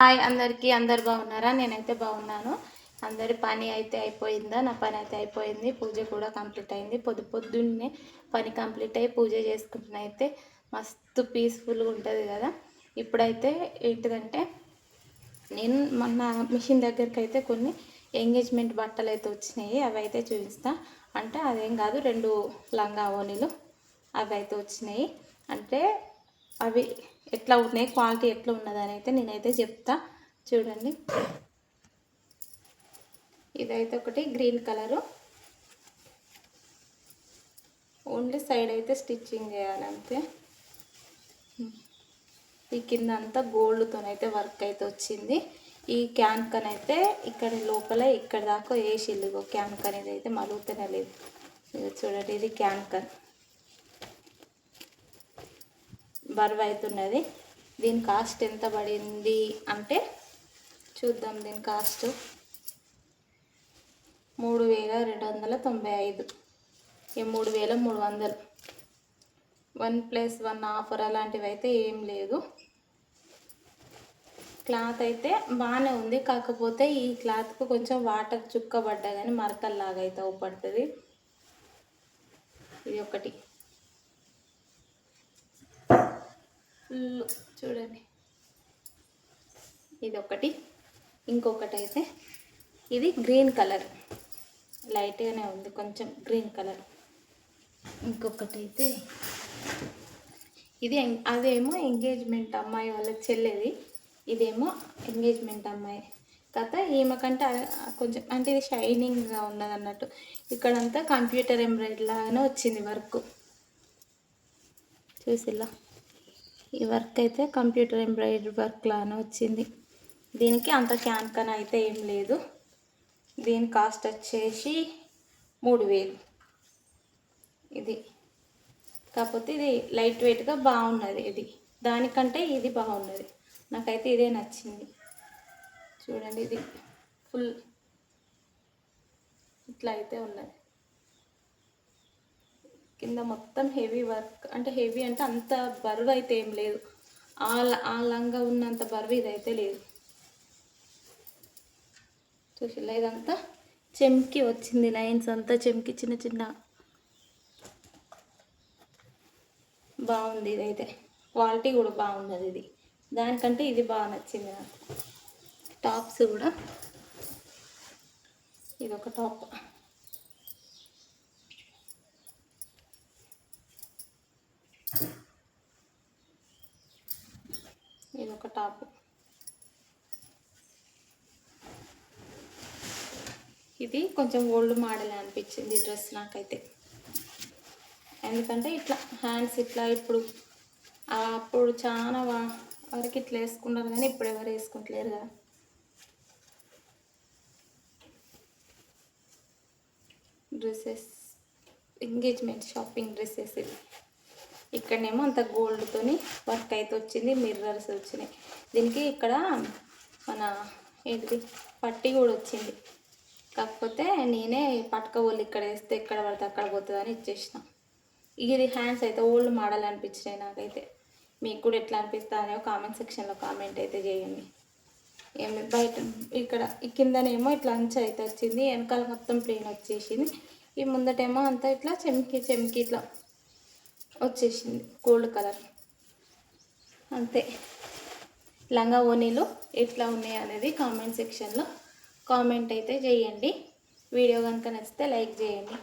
Hi అందరికీ అందరు బాగున్నారా? నేనైతే బాగున్నాను. అందరి పని అయితే అయిపోయిందా? నా పని అయితే అయిపోయింది. పూజ కూడా కంప్లీట్ అయింది. పొద్దు పొద్దున్నే పని కంప్లీట్ అయ్యి పూజ చేసుకుంటున్న. అయితే మస్తు పీస్ఫుల్గా ఉంటుంది కదా. ఇప్పుడైతే ఏంటిదంటే నేను మొన్న మిషన్ దగ్గరికి అయితే కొన్ని ఎంగేజ్మెంట్ బట్టలు అయితే వచ్చినాయి. అవి అయితే చూపిస్తా. అంటే అదేం కాదు రెండు లంగా ఓనీలు అవి అయితే వచ్చినాయి. అంటే అవి ఎట్లా ఉన్నాయి? క్వాలిటీ ఎట్లా ఉన్నదని అయితే నేనైతే చెప్తా. చూడండి. ఇదైతే ఒకటి గ్రీన్ కలరు. ఓన్లీ సైడ్ అయితే స్టిచ్చింగ్ చేయాలంతే ఈ కింద అంతా గోల్డ్తోనైతే వర్క్ అయితే వచ్చింది. ఈ క్యాన్కన్ అయితే ఇక్కడ లోపల ఇక్కడ దాకా వేసిల్లు క్యాన్కన్ ఇది అయితే మలుగుతూనే లేదు. చూడండి ఇది క్యాన్కన్ బరువు అవుతున్నది దీని కాస్ట్ ఎంత పడింది అంటే చూద్దాం దీని కాస్ట్. మూడు వేల రెండు వందల తొంభై ఐదు. ఈ మూడు వేల మూడు వందలు. వన్ ప్లస్ వన్ ఆఫర్ అలాంటివి అయితే ఏం లేదు. క్లాత్ అయితే బాగానే ఉంది. కాకపోతే ఈ క్లాత్కు కొంచెం వాటర్ చుక్క పడ్డా కానీ మరకల్లాగా అయితే అవుపడుతుంది. ఇది ఒకటి. ఫుల్ చూడండి. ఇది ఒకటి ఇంకొకటి అయితే ఇది గ్రీన్ కలర్. లైట్గానే ఉంది కొంచెం గ్రీన్ కలర్. ఇంకొకటి అయితే ఇది అదేమో ఎంగేజ్మెంట్ అమ్మాయి వాళ్ళ చెల్లెది. ఇదేమో ఎంగేజ్మెంట్ అమ్మాయి. కథ ఈమెకంటే కొంచెం అంటే ఇది షైనింగ్గా ఉన్నది అన్నట్టు ఇక్కడంతా కంప్యూటర్ ఎంబ్రాయిడరీ లాగానే వచ్చింది వర్క్. చూసిలా ఈ వర్క్ అయితే కంప్యూటర్ ఎంబ్రాయిడరీ వర్క్ లానే వచ్చింది. దీనికి అంత క్యాన్కన్ అయితే ఏం లేదు. దీని కాస్ట్ వచ్చేసి మూడు వేలు. ఇది. కాకపోతే ఇది లైట్ వెయిట్గా బాగున్నది ఇది. దానికంటే ఇది బాగున్నది. నాకైతే ఇదే నచ్చింది. చూడండి ఇది. ఫుల్ ఇట్లా అయితే ఉన్నది. కింద మొత్తం హెవీ వర్క్ అంటే హెవీ అంటే అంత బరువు అయితే ఏం లేదు. ఆ ల- ఆ లంగా ఉన్నంత బరువు ఇదైతే లేదు. చూసిలా ఇదంతా చెమ్కి వచ్చింది లైన్స్ అంతా చెమ్కి చిన్న చిన్న. బాగుంది ఇదైతే. క్వాలిటీ కూడా బాగున్నది ఇది. దానికంటే ఇది బాగా నచ్చింది నాకు. టాప్స్ కూడా. ఇది ఒక టాప్ ఇది ఒక టాప్. ఇది కొంచెం ఓల్డ్ మోడల్ అనిపించింది ఈ డ్రెస్ నాకైతే. ఎందుకంటే ఇట్లా హ్యాండ్స్ ఇట్లా ఇప్పుడు అప్పుడు చాలా వరకు ఇట్లా వేసుకున్నారు కానీ ఇప్పుడు ఎవరు వేసుకుంటలేరు కదా. డ్రెస్సెస్ ఎంగేజ్మెంట్ షాపింగ్ డ్రెస్సెస్ ఇది ఇక్కడనేమో అంత గోల్డ్తోని వర్క్ అయితే వచ్చింది మిర్రర్స్ వచ్చినాయి. దీనికి ఇక్కడ మన ఏంటిది పట్టి కూడా వచ్చింది. కాకపోతే నేనే పట్టుకోవాలి ఇక్కడ వేస్తే ఎక్కడ పడితే అక్కడ పోతుందని ఇచ్చేసిన. ఇది హ్యాండ్స్ అయితే ఓల్డ్ మోడల్ అనిపించినాయి నాకైతే. మీకు కూడా ఎట్లా అనిపిస్తా అనే కామెంట్ సెక్షన్లో కామెంట్ అయితే చేయండి. ఏమి బయట ఇక్కడ కిందనేమో ఇట్లా అంచు అయితే వచ్చింది వెనకాల మొత్తం ప్లేన్ వచ్చేసింది. ఈ ముందటేమో అంతా ఇట్లా చెమ్కి చెమ్కి ఇట్లా వచ్చేసింది. Gold colour. అంతే. లంగా ఓనీలు ఎట్లా ఉన్నాయి అనేది కామెంట్ సెక్షన్లో కామెంట్ అయితే చేయండి. వీడియో కనుక నచ్చితే లైక్ చేయండి.